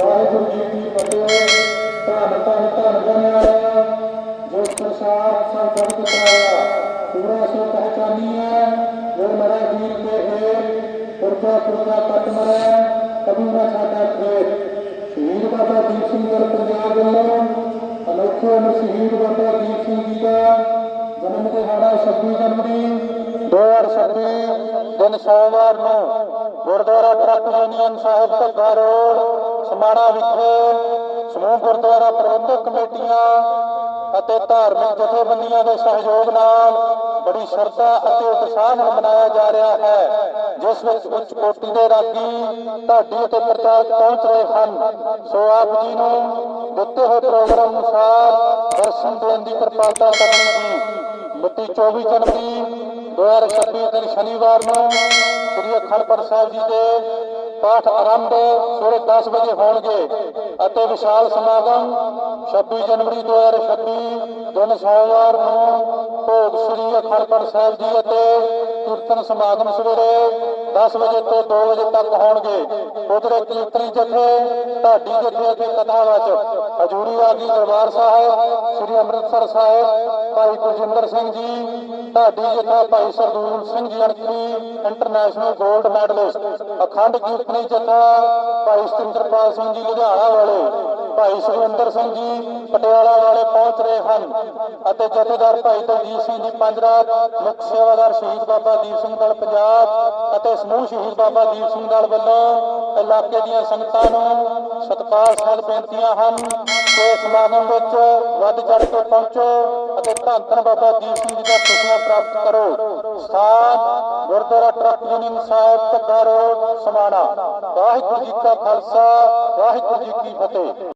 ਵਾਹਿਗੁਰੂ ਜੀ ਕੀ ਫਤਿਹ। ਧੰਨ ਧੰਨ ਧੰਨ ਬਣਿਆ ਜੋ ਪ੍ਰਸਾਦ ਸੰਗਤ ਕਰਾਇਆ ਪੂਰਾ ਸੋ ਪਹਿਚਾਨੀਐ ਜੋ ਮਰਾ ਵੀਰ ਕੇ ਹੈ ਪੁਰਖਾ ਪੁਰਖਾ ਪਟ ਮਰੈ ਕਬੂ ਨਾ ਸਾਡਾ ਖੇਤ। ਸ਼ਹੀਦ ਬਾਬਾ ਦੀਪ ਸਿੰਘ ਗੜ ਪੰਜਾਬ ਵੱਲੋਂ ਅਨੋਖੇ ਸ਼ਹੀਦ ਬਾਬਾ ਦੀਪ ਸਿੰਘ ਜੀ ਦਾ ਜਨਮ ਦਿਹਾੜਾ 26 ਜਨਵਰੀ 2026 ਦਿਨ ਸੋਮਵਾਰ ਨੂੰ Gurdwara truck union Sahib Dhagga road, Samana ਵਿਖੇ ਸਮੂਹ ਗੁਰਦੁਆਰਾ ਪ੍ਰਬੰਧਕ ਕਮੇਟੀਆਂ ਅਤੇ ਧਾਰਮਿਕ ਜਥੇਬੰਦੀਆਂ ਦੇ ਸਹਿਯੋਗ ਨਾਲ ਬੜੀ ਸ਼ਰਧਾ ਅਤੇ ਉਤਸ਼ਾਹ ਨਾਲ ਮਨਾਇਆ ਜਾ ਰਿਹਾ ਹੈ, ਜਿਸ ਵਿੱਚ ਉੱਚ ਕੋਟੀ ਦੇ ਰਾਗੀ ਢਾਡੀ ਅਤੇ ਪ੍ਰਚਾਰਕ ਪਹੁੰਚ ਰਹੇ ਹਨ। ਸੋ ਆਪ ਜੀ ਨੂੰ ਦਿੱਤੇ ਹੋਏ ਪ੍ਰੋਗਰਾਮ ਅਨੁਸਾਰ ਦਰਸ਼ਨ ਦੇਣ ਦੀ ਕਿਰਪਾਲਤਾ ਕਰਨੀ ਜੀ ਮਿਤੀ 24 ਜਨਵਰੀ 2026 ਦਿਨ ਸ਼ਨੀਵਾਰ ਨੂੰ ਸ੍ਰੀ ਸਾਹਿਬ ਜੀ ਦੇ ਪਾਠ ਆਰੰਭ ਸਵੇਰੇ 10 ਵਜੇ ਹੋਣਗੇ ਅਤੇ ਵਿਸ਼ਾਲ ਸਮਾਗਮ 26 ਜਨਵਰੀ 2026 ਦਿਨ ਸੋਮਵਾਰ ਨੂੰ ਭੋਗ ਸ੍ਰੀ ਅਖੰਡ ਸਾਹਿਬ ਜੀ ਅਤੇ ਕੀਰਤਨ ਸਮਾਗਮ ਸਵੇਰੇ 10 ਵਜੇ ਤੋਂ 2 ਵਜੇ ਤੱਕ ਹੋਣਗੇ। ਉਧਰੇ ਕੀਰਤਨੀ ਜਥੇ, ਢਾਡੀ ਜਥੇ ਅਤੇ ਕਥਾਵਾਚਕ। ਹਜੂਰੀ ਆਗੀ ਦਰਬਾਰ ਸਾਹਿਬ ਅੰਮ੍ਰਿਤਸਰ ਸਾਹਿਬ, ਭਾਈ ਗੁਰਜਿੰਦਰ ਸਿੰਘ ਜੀ, ਢਾਡੀ ਜਥਾ ਭਾਈ ਸਰਦੂਲ ਸਿੰਘ ਜੀ ਅਣਖੀ ਇੰਟਰਨੈਸ਼ਨਲ 골ਡ ਮੈਡਲਿਸਟ ਅਖੰਡ ਕੀਰਤਨੀ ਜਥਾ ਭਾਈ ਸਤਿੰਦਰਪਾਲ ਸਿੰਘ ਜੀ ਲੁਧਿਆਣਾ ਵਾਲੇ, ਭਾਈ ਸੁਖਵਿੰਦਰ ਸਿੰਘ ਜੀ ਪਟਿਆਲਾ ਵਾਲੇ ਪਹੁੰਚ ਰਹੇ ਹਨ ਅਤੇ ਜਥੇਦਾਰ ਭਾਈ ਦਲਜੀਤ ਸਿੰਘ ਜੀ ਪੰਜਰਾਤ ਮੁੱਖ ਸੇਵਾਦਾਰ ਸ਼ਹੀਦ ਬਾਬਾ ਦੀਪ ਸਿੰਘ ਦਲ ਪੰਜਾਬ ਅਤੇ ਸਮੂਹ ਸ਼ਹੀਦ ਬਾਬਾ ਦੀਪ ਸਿੰਘ ਦਲ ਵੱਲੋਂ ਇਲਾਕੇ ਦੀਆਂ ਸੰਗਤਾਂ ਨੂੰ ਸਤਪਾਲ ਸਹਿਤ ਬੇਨਤੀਆਂ ਹਨ। ਕਿ ਸਮਾਗਮ ਵਿੱਚ ਵੱਧ ਚੜ ਕੇ ਪਹੁੰਚੋ ਅਤੇ ਧੰਨ ਧੰਨ ਬਾਬਾ ਦੀਪ ਸਿੰਘ ਜੀ ਦਾ ਖੁਸ਼ੀਆਂ ਪ੍ਰਾਪਤ ਕਰੋ। ਸਥਾਨ Gurdwara truck union Sahib Dhagga road, Samana. Waheguru ji ਕਾ ਖਾਲਸਾ, ਵਾਹਿਗੁਰੂ ਜੀ ਕੀ ਫਤਿਹ।